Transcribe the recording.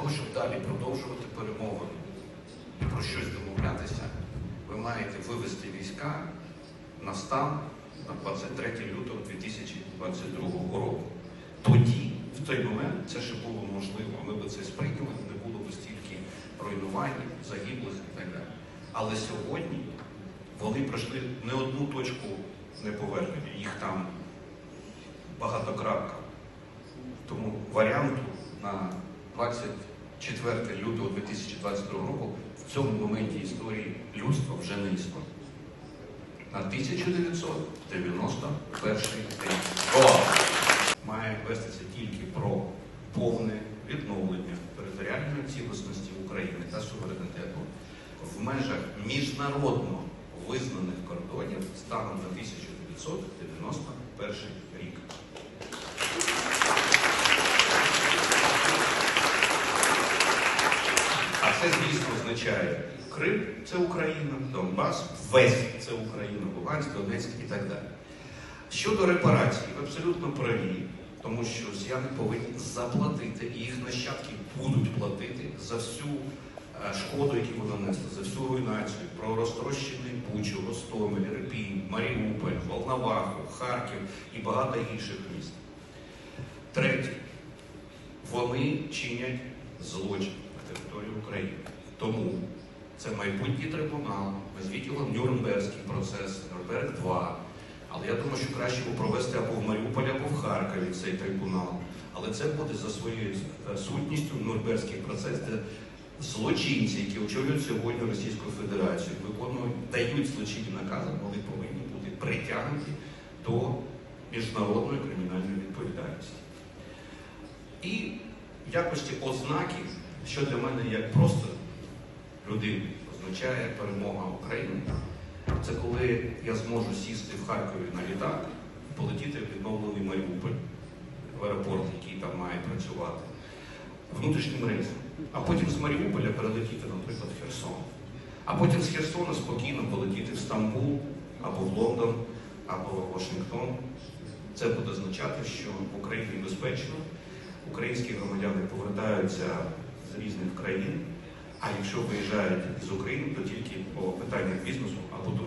того, щоб далі продовжувати перемовини і про щось домовлятися, ви маєте вивести війська на стан на 23 лютого 2022 року. Тоді, в той момент, це ще було можливо. Ми б це сприйняли, не було б стільки руйнувань, загиблих і так далі. Але сьогодні вони пройшли не одну точку неповернення, їх там багатокрапка. Тому варіанту на 24 лютого 2022 року в цьому моменті історії людства вже не існує. На 1991 рік має вестися тільки про повне відновлення територіальної цілісності України та суверенітету в межах міжнародно визнаних кордонів станом на 1991 рік. А це, звісно, означає Крим це Україна, Донбас, весь це Україна, Луганськ, Донецьк і так далі. Щодо репарацій, ви абсолютно праві, тому що росіяни повинні заплатити, і їх нащадки будуть платити за всю е, шкоду, яку вони нанесли, за всю руйнацію, про розтрощений Бучу, Гостомель, Репінь, Маріуполь, Волноваху, Харків і багато інших міст. Третє, вони чинять злочин на території України. Тому це майбутній трибунал, назвіть його Нюрнберзький процес, Нюрнберг 2. Але я думаю, що краще його провести або в Маріуполі, або в Харкові цей трибунал. Але це буде за своєю е, сутністю Нюрнберзький процес, де злочинці, які очолюють сьогодні Російську Федерацію, виконують, дають злочинні накази, вони повинні бути притягнуті до міжнародної кримінальної відповідальності. І в якості ознаки, що для мене як просто людини означає перемога України, це коли я зможу сісти в Харкові на літак полетіти в відновлений Маріуполь, в аеропорт, який там має працювати, внутрішнім рейсом. А потім з Маріуполя перелетіти, наприклад, в Херсон. А потім з Херсона спокійно полетіти в Стамбул або в Лондон, або в Вашингтон. Це буде означати, що в Україні безпечно, українські громадяни повертаються з різних країн, а якщо виїжджають з України, то тільки по питаннях бізнесу або.